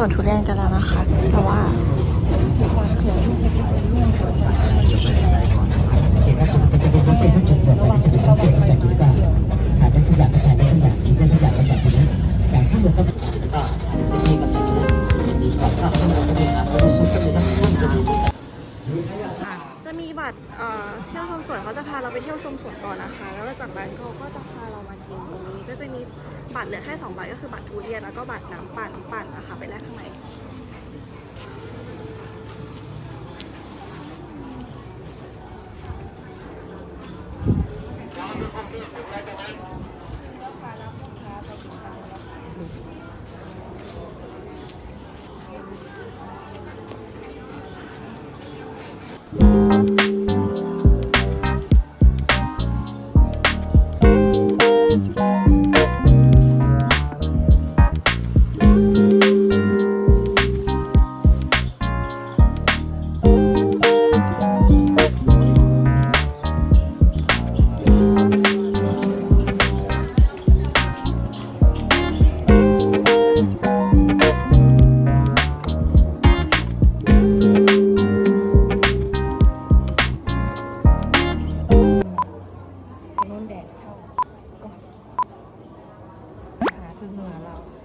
สวนทุเรียนกันแล้วนะคะ แต่ว่าเห็นว่าจะจะเป็นบุฟเฟ่ต์ทุกจุดเลยจะเป็นบุฟเฟ่ต์แบบนี้ก็ทานได้ทุกอย่างทานได้ทุกอย่างกินได้ทุกอย่างแบบนี้แต่ทั้งหมดก็แล้วก็อันนี้กับแบบนี้มีกับข้างหมดก็มีครับแล้วก็ซุปก็มีทั้งหมดก็มีจะมีบัตรเที่ยวชมสวนเขาจะพาเราไปเที่ยวชมสวนก่อนนะคะ แล้วจากนั้นเขาก็จะพาเรา กินตรงนี้ก็จะมีบัตรเหลือแค่สองใบก็คือบัตรทุเรียนแล้วก็บัตรน้ำปั่นปั่นนะคะไปแลกข้างใน เหงื่อเรา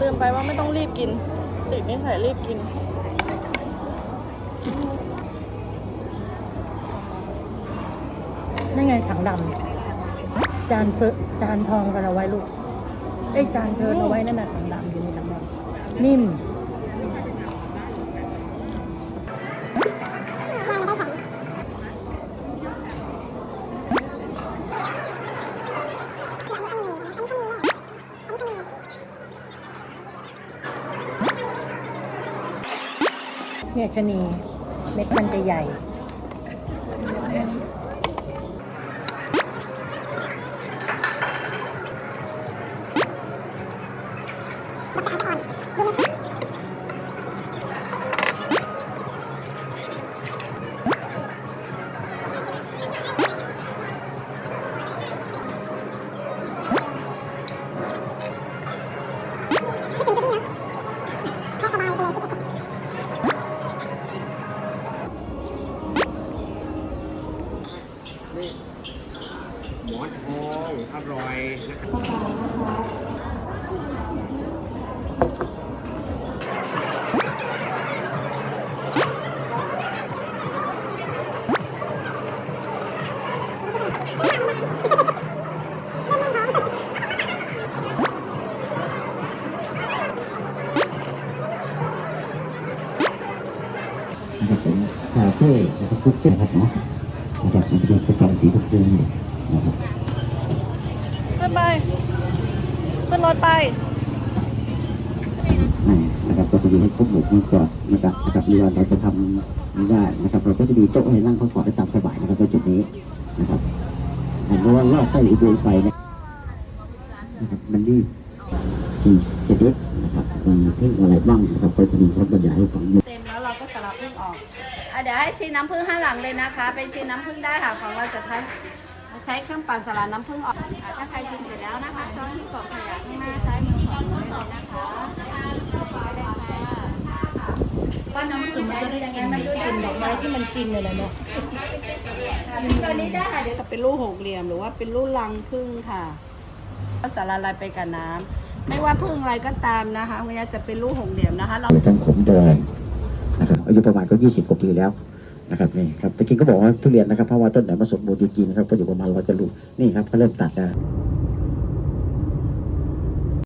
ลืมไปว่าไม่ต้องรีบกิน ติดนิสัยรีบกินนั่นไงถังดำ จานเฟจานทองกันเอาไว้ลูกไอ้จานเทินเอาไว้นั่นน่ะดำอยู่ในถังดำนิ่มเนี่ยชะนีเม็ดมันจะใหญ่ หมอนทองอร่อยนะครับนะครับผมคาเฟ่นะครับทุกเจ้าครับเนาะ นะครับมันเป็นประจำสีทุกเดือนนะครับขึ้นไปขึ้นรถไปอ่านะครับก็จะมีให้ครบหมดทุกก่อนนะครับนะครับเรือเราจะทำไม่ได้นะครับเราก็จะมีโต๊ะให้นั่งพักผ่อนได้ตามสบายนะครับในจุดนี้นะครับอ่าเพราะว่าลอดใต้อุโมงค์ไปเนยนะครับมันนี่กี่จะเด็ดนะครับมีเท่งอะไรบ้างนะครับก็จะมีเขาบรรยายให้ฟังเต็มแล้วเรา ก็สลับพึ่งออกอะเดี๋ยวให้ชิมน้ำผึ้งห้าหลังเลยนะคะ ไปชิมน้ำผึ้งได้ค่ะของเราจะใช้ใช้เครื่องปั่นสลัดน้ำผึ้งออกอะถ้าใครชิมเสร็จแล้วนะคะช้อนที่กรอบขยะข้างหน้าซ้ายมือของหนูได้เลยนะคะได้เลยค่ะป้าน้ำถึงมันจะได้กินกลิ่นดอกไม้ที่มันกินเลยนะเนาะตอนนี้ได้ค่ะเดี๋ยวจะเป็นลูกหกเหลี่ยมหรือว่าเป็นลูกรังผึ้งค่ะก็สลัดลายไปกับน้ำไม่ว่าผึ้งอะไรก็ตามนะคะมันจะเป็นลูกหกเหลี่ยมนะคะ เราในการขมแดง นะครับอายุประมาณก็ยี่สิบกว่าปีแล้วนะครับนี่ครับตะกินก็บอกว่าทุเรียนนะครับเพราะว่าต้นไหนมาสมบูรณ์จริงๆนะครับก็อยู่ประมาณร้อยกว่าลูกนี่ครับเขาเริ่มตัดแล้ว